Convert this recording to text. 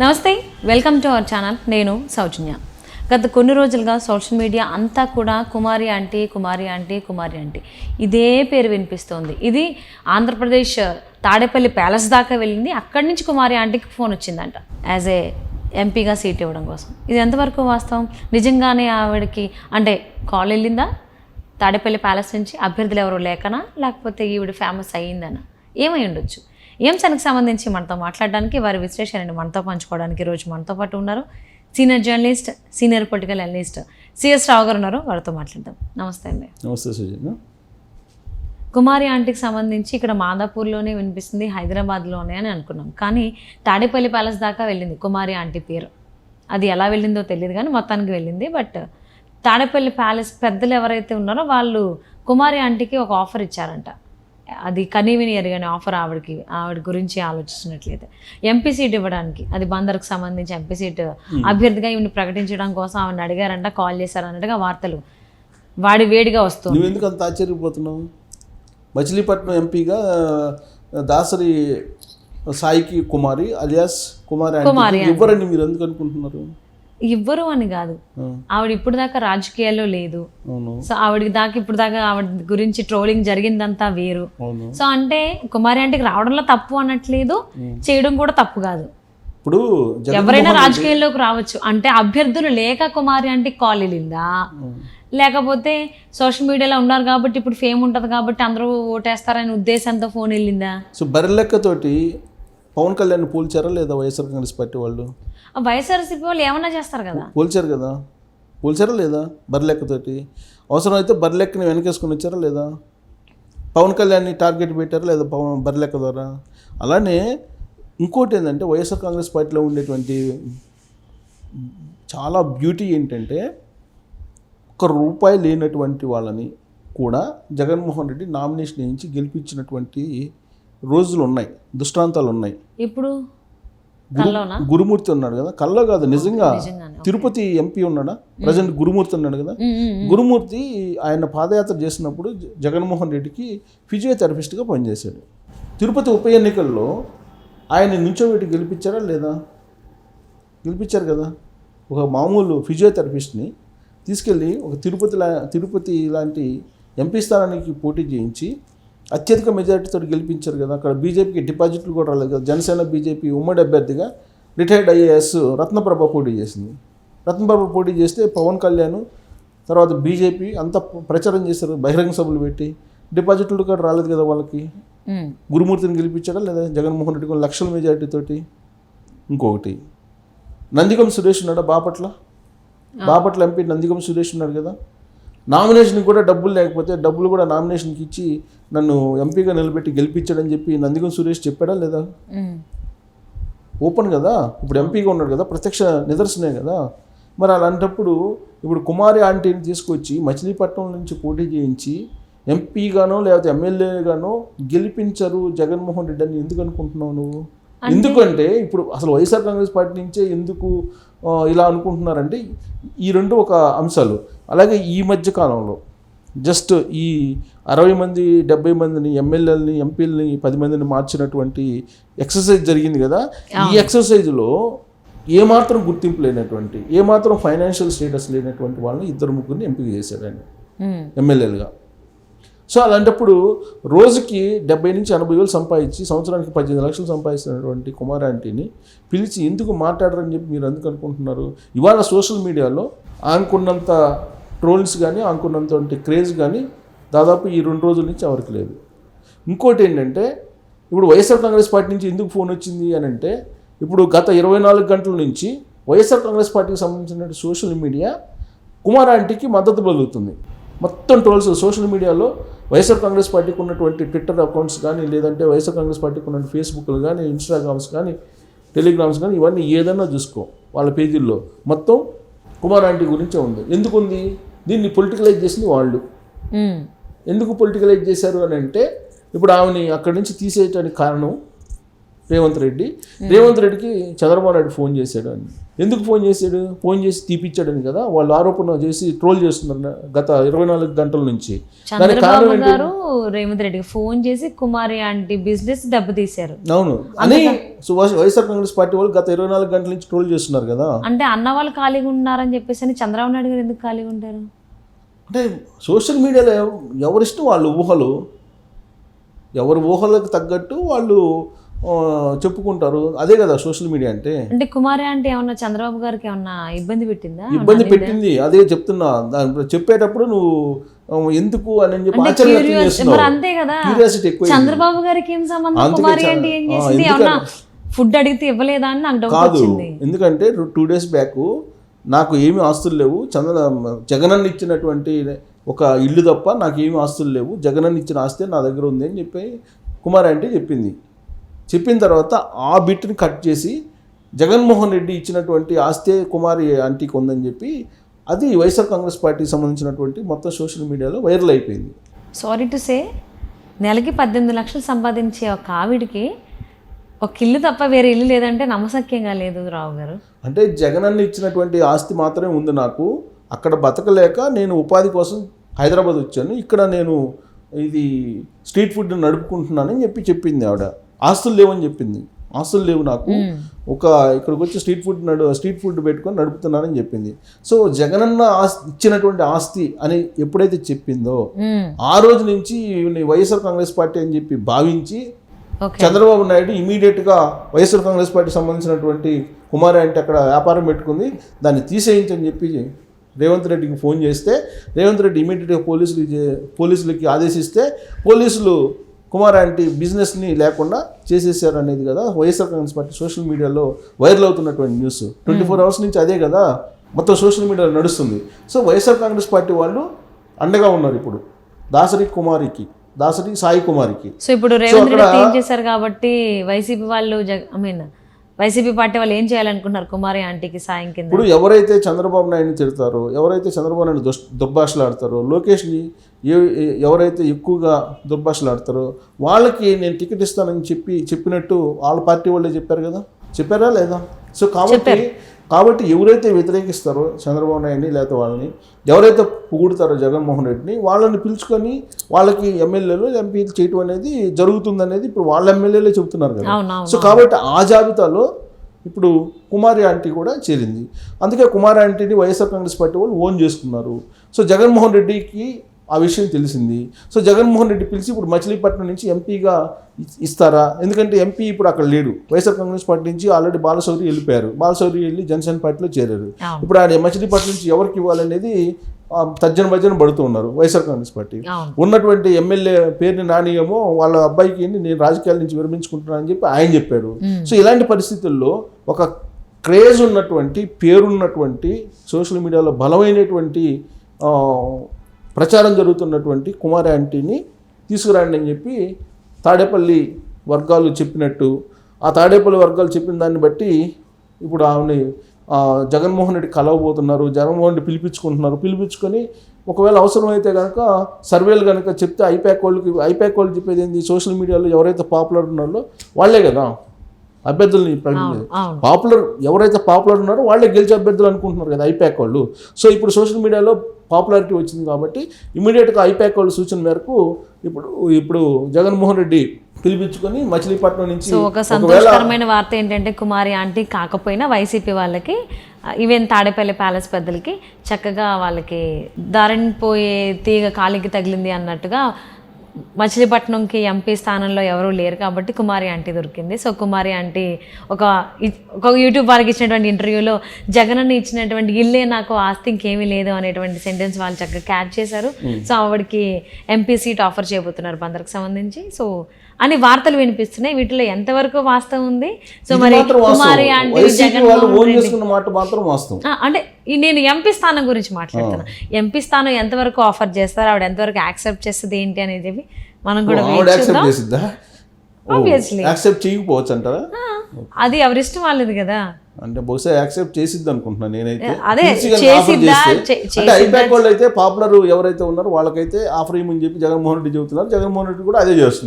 నమస్తే welcome to our channel. నేను సౌజన్య. గత కొన్ని రోజులుగా సోషల్ మీడియా అంతా కూడా Kumari aunty Kumari aunty Kumari aunty. ఇదే పేరు వినిపిస్తోంది. ఇది ఆంధ్రప్రదేశ్ తాడేపల్లి ప్యాలెస్ దాకా వెళ్ళింది. అక్కడి నుంచి కుమారి ఆంటీకి ఫోన్ వచ్చిందంట. యాజ్ ఏ ఎంపీగా సీట్ ఇవ్వడం కోసం. ఇది ఎంతవరకు వాస్తవం? నిజంగానే ఆవిడకి అంటే కాల్ వెళ్ళిందా? తాడేపల్లి ప్యాలెస్ నుంచి అభ్యర్థులు ఎవరు లేకనా? లేకపోతే ఈవిడ ఫేమస్ అయ్యిందనా? ఏమై ఉండొచ్చు? ఈ అంశానికి సంబంధించి మనతో మాట్లాడడానికి వారి విశ్లేషణని మనతో పంచుకోవడానికి ఈరోజు మనతో పాటు ఉన్నారు senior journalist senior political analyst CS Rao గారు ఉన్నారు. వారితో మాట్లాడదాం. నమస్తే అండి. నమస్తే సుజన్ కుమారి ఆంటీకి సంబంధించి ఇక్కడ మాదాపూర్లోనే వినిపిస్తుంది హైదరాబాద్లోనే అని అనుకున్నాం. కానీ తాడేపల్లి ప్యాలెస్ దాకా వెళ్ళింది కుమారి ఆంటీ పేరు. అది ఎలా వెళ్ళిందో తెలియదు కానీ మొత్తానికి వెళ్ళింది. బట్ తాడేపల్లి ప్యాలెస్ పెద్దలు ఎవరైతే ఉన్నారో వాళ్ళు కుమారి ఆంటీకి ఒక ఆఫర్ ఇచ్చారంట. అది కనీవిని ఎరగని ఆఫర్ ఆవిడకి ఆవిడ గురించి ఆలోచిస్తున్నట్లయితే. ఎంపీ సీట్ ఇవ్వడానికి అది బందర్కి సంబంధించి ఎంపీ సీట్ అభ్యర్థిగా ఈవిని ప్రకటించడం కోసం ఆవిడని అడిగారంట కాల్ చేశారన్నట్టుగా వార్తలు. వాడి వేడిగా వస్తుంది. నువ్వు ఎందుకు అంత ఆశ్చర్యపోతున్నావు? మచిలీపట్నం ఎంపీగా దాసరి సాయికి కుమారి అలియాస్ కుమారి ఇవ్వరని మీరు ఎందుకు అనుకుంటున్నారు? ఇవ్వరు అని కాదు. ఆవిడ ఇప్పుడు దాకా రాజకీయాల్లో లేదు. సో ఆవిడకి దాకా ఇప్పుడు దాకా ఆవిడ గురించి ట్రోలింగ్ జరిగిందంతా వేరు. సో అంటే కుమారి ఆంటీకి రావడంలో తప్పు అనట్లేదు చేయడం కూడా తప్పు కాదు. ఇప్పుడు ఎవరైనా రాజకీయాల్లోకి రావచ్చు. అంటే అభ్యర్థులు లేక కుమారి ఆంటీకి కాల్ వెళ్ళిందా? లేకపోతే సోషల్ మీడియాలో ఉన్నారు కాబట్టి ఇప్పుడు ఫేమ్ ఉంటుంది కాబట్టి అందరూ ఓటేస్తారనే ఉద్దేశంతో ఫోన్ వెళ్ళిందా? సో బర్రెలెక్కతోటి పవన్ కళ్యాణ్ పోల్చారా లేదా వైఎస్ఆర్ కాంగ్రెస్ పార్టీ వాళ్ళు? వైఎస్ఆర్సీపీ వాళ్ళు ఏమన్నా చేస్తారు కదా? పోల్చారు కదా. పోల్చారా లేదా? బర్రెలెక్కతోటి అవసరమైతే బర్రెలెక్కని వెనకేసుకుని వచ్చారా లేదా? పవన్ కళ్యాణ్ని టార్గెట్ పెట్టారా లేదా పవన్ బర్రెలెక్క ద్వారా? అలానే ఇంకోటి ఏంటంటే వైఎస్ఆర్ కాంగ్రెస్ పార్టీలో ఉండేటువంటి చాలా బ్యూటీ ఏంటంటే ఒక రూపాయి లేనటువంటి వాళ్ళని కూడా జగన్మోహన్ రెడ్డి నామినేషన్ వేయించి గెలిపించినటువంటి రోజులు ఉన్నాయి దృష్టాంతాలు ఉన్నాయి. ఇప్పుడు గురుమూర్తి ఉన్నాడు కదా? కల్లో కాదు నిజంగా. తిరుపతి ఎంపీ ఉన్నాడా? ప్రజెంట్ గురుమూర్తి ఉన్నాడు కదా. గురుమూర్తి ఆయన పాదయాత్ర చేసినప్పుడు జగన్మోహన్ రెడ్డికి ఫిజియోథెరపిస్ట్గా పనిచేశాడు. తిరుపతి ఉప ఎన్నికల్లో ఆయన నుంచోబెట్టి గెలిపించారా లేదా? గెలిపించారు కదా? ఒక మామూలు ఫిజియోథెరపిస్ట్ని తీసుకెళ్ళి ఒక తిరుపతి లా తిరుపతి లాంటి ఎంపీ స్థానానికి పోటీ చేయించి అత్యధిక మెజారిటీతో గెలిపించారు కదా. అక్కడ బీజేపీకి డిపాజిట్లు కూడా రాలేదు కదా. జనసేన బీజేపీ ఉమ్మడి అభ్యర్థిగా రిటైర్డ్ ఐఏఎస్ రత్నప్రభ పోటీ చేసింది. రత్నప్రభ పోటీ చేస్తే పవన్ కళ్యాణ్ తర్వాత బీజేపీ అంతా ప్రచారం చేశారు. బహిరంగ సభలు పెట్టి డిపాజిట్లు కూడా రాలేదు కదా వాళ్ళకి. గురుమూర్తిని గెలిపించాడా లేదా జగన్మోహన్ రెడ్డి కొన్ని లక్షల మెజారిటీతోటి ఇంకొకటి. నందిగం సురేష్ ఉన్నాడా బాపట్ల? బాపట్ల ఎంపీ నందిగం సురేష్ ఉన్నాడు కదా. నామినేషన్కి కూడా డబ్బులు లేకపోతే డబ్బులు కూడా నామినేషన్కి ఇచ్చి నన్ను ఎంపీగా నిలబెట్టి గెలిపించాడని చెప్పి నందిగం సురేష్ చెప్పాడా లేదా. ఓపెన్ కదా? ఇప్పుడు ఎంపీగా ఉన్నాడు కదా ప్రత్యక్ష నిదర్శనే కదా? మరి అలాంటప్పుడు ఇప్పుడు కుమారి ఆంటీని తీసుకొచ్చి మచిలీపట్నం నుంచి పోటీ చేయించి ఎంపీగానో లేకపోతే ఎమ్మెల్యేగానో గెలిపించరు జగన్మోహన్ రెడ్డి అని ఎందుకు అనుకుంటున్నావు నువ్వు? ఎందుకంటే ఇప్పుడు అసలు వైఎస్ఆర్ కాంగ్రెస్ పార్టీ నుంచే ఎందుకు ఇలా అనుకుంటున్నారంటే ఈ రెండు ఒక అంశాలు. అలాగే ఈ మధ్య కాలంలో జస్ట్ ఈ అరవై మంది డెబ్బై మందిని ఎమ్మెల్యేలని ఎంపీలని పది మందిని మార్చినటువంటి ఎక్సర్సైజ్ జరిగింది కదా. ఈ ఎక్సర్సైజ్లో ఏమాత్రం గుర్తింపు లేనటువంటి ఏమాత్రం ఫైనాన్షియల్ స్టేటస్ లేనటువంటి వాళ్ళని ఇద్దరు ముగ్గురిని ఎంపిక చేశాడు ఆయన. ఎమ్మెల్యేలుగా. సో అలాంటప్పుడు రోజుకి డెబ్బై నుంచి ఎనభై వేలు సంపాదించి సంవత్సరానికి పద్దెనిమిది లక్షలు సంపాదిస్తున్నటువంటి కుమార్ ఆంటీని పిలిచి ఎందుకు మాట్లాడరని చెప్పి మీరు ఎందుకు అనుకుంటున్నారు? ఇవాళ సోషల్ మీడియాలో ఆనుకున్నంత ట్రోల్స్ కానీ ఆనుకున్నంత క్రేజ్ కానీ దాదాపు ఈ రెండు రోజుల నుంచి ఎవరికి లేదు. ఇంకోటి ఏంటంటే ఇప్పుడు వైఎస్ఆర్ కాంగ్రెస్ పార్టీ నుంచి ఎందుకు ఫోన్ వచ్చింది అని అంటే ఇప్పుడు గత ఇరవై నాలుగు గంటల నుంచి వైఎస్ఆర్ కాంగ్రెస్ పార్టీకి సంబంధించిన సోషల్ మీడియా కుమార్ ఆంటీకి మద్దతు పలుకుతుంది. మొత్తం ట్రోల్స్ సోషల్ మీడియాలో వైఎస్ఆర్ కాంగ్రెస్ పార్టీకి ఉన్నటువంటి ట్విట్టర్ అకౌంట్స్ కానీ లేదంటే వైఎస్ఆర్ కాంగ్రెస్ పార్టీకి ఉన్న ఫేస్బుక్లు కానీ ఇన్స్టాగ్రామ్స్ కానీ టెలిగ్రామ్స్ కానీ ఇవన్నీ ఏదైనా చూసుకో వాళ్ళ పేజీల్లో. మొత్తం కుమార్ ఆంటీ గురించే ఉంది. ఎందుకు ఉంది దీన్ని పొలిటికలైజ్ చేసింది వాళ్ళు. ఎందుకు పొలిటికలైజ్ చేశారు అని అంటే ఇప్పుడు ఆమెని అక్కడి నుంచి తీసేయటానికి కారణం రేవంత్ రెడ్డి. రేవంత్ రెడ్డికి చంద్రబాబు నాయుడు ఫోన్ చేశాడు అని ఎందుకు ఫోన్ చేశాడు? ఫోన్ చేసి తీపిచ్చాడని కదా. వాళ్ళు ఆరోపణ చేసి ట్రోల్ చేస్తున్నారు గత ఇరవై నాలుగు గంటల నుంచి. దానికి కారణం చంద్రబాబు ఏంటి? గారు రేవంత్ రెడ్డికి ఫోన్ చేసి కుమారి ఆంటీ బిజినెస్ దెబ్బతీశారు. అవును. అని వైఎస్ఆర్ కాంగ్రెస్ పార్టీ వాళ్ళు గత ఇరవై నాలుగు గంటల నుంచి ట్రోల్ చేస్తున్నారు కదా. అంటే అన్న వాళ్ళు ఖాళీగా ఉన్నారని చెప్పేసి అని చంద్రబాబు నాయుడు గారు ఎందుకు ఖాళీగా ఉంటారు? అంటే సోషల్ మీడియాలో ఎవ- ఎవరిష్టం వాళ్ళు ఊహలు. ఎవరి ఊహలకు తగ్గట్టు వాళ్ళు చెప్పుకుంటారు. అదే కదా సోషల్ మీడియా అంటే. అంటే కుమారి ఆంటీ ఏమన్నా చంద్రబాబు గారికి ఏమన్నా ఇబ్బంది పెట్టిందా? ఇబ్బంది పెట్టింది. అదే చెప్తున్నా. దాని చెప్పేటప్పుడు నువ్వు ఎందుకు అని చెప్పి అంటే అంతే కదా. చంద్రబాబు గారికి ఏం సంబంధం? కుమారి ఏం చేసింది? ఏమన్నా ఫుడ్ అడిగితే ఇవ్వలేదా అని నాకు డౌట్ కాదు. ఎందుకంటే టూ డేస్ బ్యాక్ నాకు ఏమి ఆస్తులు లేవు. చంద్ర జగనన్న ఇచ్చినటువంటి ఒక ఇల్లు తప్ప నాకు ఏమి ఆస్తులు లేవు. జగనన్న ఇచ్చిన ఆస్తే నా దగ్గర ఉంది అని చెప్పి కుమార్ ఆంటీ చెప్పింది. చెప్పిన తర్వాత ఆ బిట్ని కట్ చేసి జగన్మోహన్ రెడ్డి ఇచ్చినటువంటి ఆస్తే కుమారి ఆంటీకి ఉందని చెప్పి అది వైఎస్ఆర్ కాంగ్రెస్ పార్టీకి సంబంధించినటువంటి మొత్తం సోషల్ మీడియాలో వైరల్ అయిపోయింది. సారీ టు సే నెలకి పద్దెనిమిది లక్షలు సంపాదించే ఒక ఆవిడికి ఒక ఇల్లు తప్ప వేరే ఇల్లు లేదంటే నమ్మసక్యంగా లేదు రావు గారు. అంటే జగనన్న ఇచ్చినటువంటి ఆస్తి మాత్రమే ఉంది నాకు. అక్కడ బతకలేక నేను ఉపాధి కోసం హైదరాబాద్ వచ్చాను. ఇక్కడ నేను ఇది స్ట్రీట్ ఫుడ్ నడుపుకుంటున్నానని చెప్పి చెప్పింది ఆవిడ. ఆస్తులు లేవని చెప్పింది. ఆస్తులు లేవు నాకు. ఒక ఇక్కడికి వచ్చి స్ట్రీట్ ఫుడ్ నడు స్ట్రీట్ ఫుడ్ పెట్టుకొని నడుపుతున్నానని చెప్పింది. సో జగనన్న ఆస్తి ఇచ్చినటువంటి ఆస్తి అని ఎప్పుడైతే చెప్పిందో. ఆ రోజు నుంచి వైఎస్ఆర్ కాంగ్రెస్ పార్టీ అని చెప్పి భావించి చంద్రబాబు నాయుడు ఇమీడియట్గా వైఎస్ఆర్ కాంగ్రెస్ పార్టీ సంబంధించినటువంటి కుమారి అంటే అక్కడ వ్యాపారం పెట్టుకుంది. దాన్ని తీసేయించని చెప్పి రేవంత్ రెడ్డికి ఫోన్ చేస్తే రేవంత్ రెడ్డి ఇమీడియట్గా పోలీసులు పోలీసులకి ఆదేశిస్తే పోలీసులు కుమార్ ఆంటీ బిజినెస్ని లేకుండా చేసేసారు అనేది కదా వైఎస్ఆర్ కాంగ్రెస్ పార్టీ సోషల్ మీడియాలో వైరల్ అవుతున్నటువంటి న్యూస్. ట్వంటీ ఫోర్ అవర్స్ నుంచి అదే కదా మొత్తం సోషల్ మీడియాలో నడుస్తుంది. సో వైఎస్ఆర్ కాంగ్రెస్ పార్టీ వాళ్ళు అండగా ఉన్నారు ఇప్పుడు. దాసరి కుమారికి దాసరి సాయి కుమారికి. సో ఇప్పుడు రేవంత్ రెడ్డి చేశారు కాబట్టి వైసీపీ వాళ్ళు ఐ మీన్ వైసీపీ పార్టీ వాళ్ళు ఏం చేయాలనుకుంటున్నారు? కుమారి ఆంటీకి సాయం కింద. ఇప్పుడు ఎవరైతే చంద్రబాబు నాయుడిని తిడతారో ఎవరైతే చంద్రబాబు నాయుడు దుష్ దుర్భాషలాడతారో లోకేష్ని ఏ- ఎవరైతే ఎక్కువగా దుర్భాషలాడతారో వాళ్ళకి నేను టికెట్ ఇస్తానని చెప్పి చెప్పినట్టు వాళ్ళ పార్టీ వాళ్ళే చెప్పారు కదా? చెప్పారా లేదా? సో కాబట్టి కాబట్టి ఎవరైతే వ్యతిరేకిస్తారో చంద్రబాబు నాయుడిని లేకపోతే వాళ్ళని ఎవరైతే పొగుడుతారో జగన్మోహన్ రెడ్డిని వాళ్ళని పిలుచుకొని వాళ్ళకి ఎమ్మెల్యేలు ఎంపీలు చేయటం అనేది జరుగుతుందనేది ఇప్పుడు వాళ్ళ ఎమ్మెల్యేలే చెబుతున్నారు కదా. సో కాబట్టి ఆ జాబితాలో ఇప్పుడు కుమారి ఆంటీ కూడా చేరింది. అందుకే కుమారి ఆంటీని వైఎస్ఆర్ కాంగ్రెస్ పార్టీ వాళ్ళు ఓన్ చేసుకున్నారు సో జగన్మోహన్ రెడ్డికి ఆ విషయం తెలిసింది. సో జగన్మోహన్ రెడ్డి పిలిచి ఇప్పుడు మచిలీపట్నం నుంచి ఎంపీగా ఇస్తారా? ఎందుకంటే ఎంపీ ఇప్పుడు అక్కడ లేడు. వైఎస్ఆర్ కాంగ్రెస్ పార్టీ నుంచి ఆల్రెడీ బాలశౌరి వెళ్ళిపోయారు. బాలశౌరి వెళ్ళి జనసేన పార్టీలో చేరారు. ఇప్పుడు ఆయన మచిలీపట్నం నుంచి ఎవరికి ఇవ్వాలనేది తర్జన భర్జన పడుతూ ఉన్నారు వైఎస్ఆర్ కాంగ్రెస్ పార్టీ. ఉన్నటువంటి ఎమ్మెల్యే పేరుని నానియేమో వాళ్ళ అబ్బాయికి నేను రాజకీయాల నుంచి విరమించుకుంటున్నానని చెప్పి ఆయన చెప్పాడు. సో ఇలాంటి పరిస్థితుల్లో ఒక క్రేజ్ ఉన్నటువంటి పేరున్నటువంటి సోషల్ మీడియాలో బలమైనటువంటి ప్రచారం జరుగుతున్నటువంటి కుమారి ఆంటీని తీసుకురండి అని చెప్పి తాడేపల్లి వర్గాలు చెప్పినట్టు ఆ తాడేపల్లి వర్గాలు చెప్పిన దాన్ని బట్టి ఇప్పుడు ఆమెని జగన్మోహన్ రెడ్డి కలవబోతున్నారు జగన్మోహన్ రెడ్డి పిలిపించుకుంటున్నారు. పిలిపించుకొని ఒకవేళ అవసరమైతే కనుక సర్వేలు కనుక చెప్తే ఐప్యాక్ వాళ్ళకి ఐప్యాక్ వాళ్ళు చెప్పేది ఏంది? సోషల్ మీడియాలో ఎవరైతే పాపులర్ ఉన్నారో వాళ్ళే కదా? అభ్యర్థుల్ని పాపులర్ ఎవరైతే పాపులర్ ఉన్నారో వాళ్ళే గెలిచే అభ్యర్థులు అనుకుంటున్నారు కదా ఐప్యాక్ వాళ్ళు. సో ఇప్పుడు సోషల్ మీడియాలో పాపులారిటీ వచ్చింది కాబట్టి ఇమీడియట్గా ఐప్యాక్ వాళ్ళ సూచన మేరకు ఇప్పుడు ఇప్పుడు జగన్మోహన్ రెడ్డి పిలిపించుకొని మచిలీపట్నం నుంచి ఒక సంతోషకరమైన వార్త ఏంటంటే కుమారి ఆంటీ కాకపోయినా వైసీపీ వాళ్ళకి ఈవెన్ తాడేపల్లి ప్యాలెస్ పెద్దలకి చక్కగా వాళ్ళకి దారిని పోయే తీగ కాలికి తగిలింది అన్నట్టుగా మచిలీపట్నంకి ఎంపీ స్థానంలో ఎవరూ లేరు కాబట్టి కుమారి ఆంటీ దొరికింది. సో కుమారి ఆంటీ ఒక ఒక యూట్యూబ్ వారికి ఇచ్చినటువంటి ఇంటర్వ్యూలో జగనన్న ఇచ్చినటువంటి ఇల్లే నాకు ఆస్తి ఇంకేమీ లేదు అనేటువంటి సెంటెన్స్ వాళ్ళు చక్కగా క్యాచ్ చేశారు. సో ఆవిడకి ఎంపీ సీట్ ఆఫర్ చేయబోతున్నారు బందర్కి సంబంధించి. సో అని వార్తలు వినిపిస్తున్నాయి. వీటిలో ఎంతవరకు వాస్తవం ఉంది? సో మరి కుమారి అంటే ఈ నేను ఎంపీ స్థానం గురించి మాట్లాడుతున్నా. ఎంపీ స్థానం ఎంతవరకు ఆఫర్ చేస్తారు? ఆవిడ ఎంతవరకు యాక్సెప్ట్ చేస్తుంది ఏంటి అనేది చెప్పి మనం కూడా యాక్సెప్ట్ చేయకపోవచ్చు అంటారా? అది ఎవరిష్టం వాళ్ళది కదా. అంటే బహుశా యాక్సెప్ట్ చేసిద్ది అనుకుంటున్నాను నేనైతే. అదే, అంటే ఐపాక్ వాళ్ళు అయితే పాపులర్ ఎవరైతే ఉన్నారో వాళ్ళకైతే ఆఫర్ ఇవ్వమని చెప్పి జగన్మోహన్ రెడ్డి చెబుతున్నారు. జగన్మోహన్ రెడ్డి కూడా అదే చేస్తున్నారు.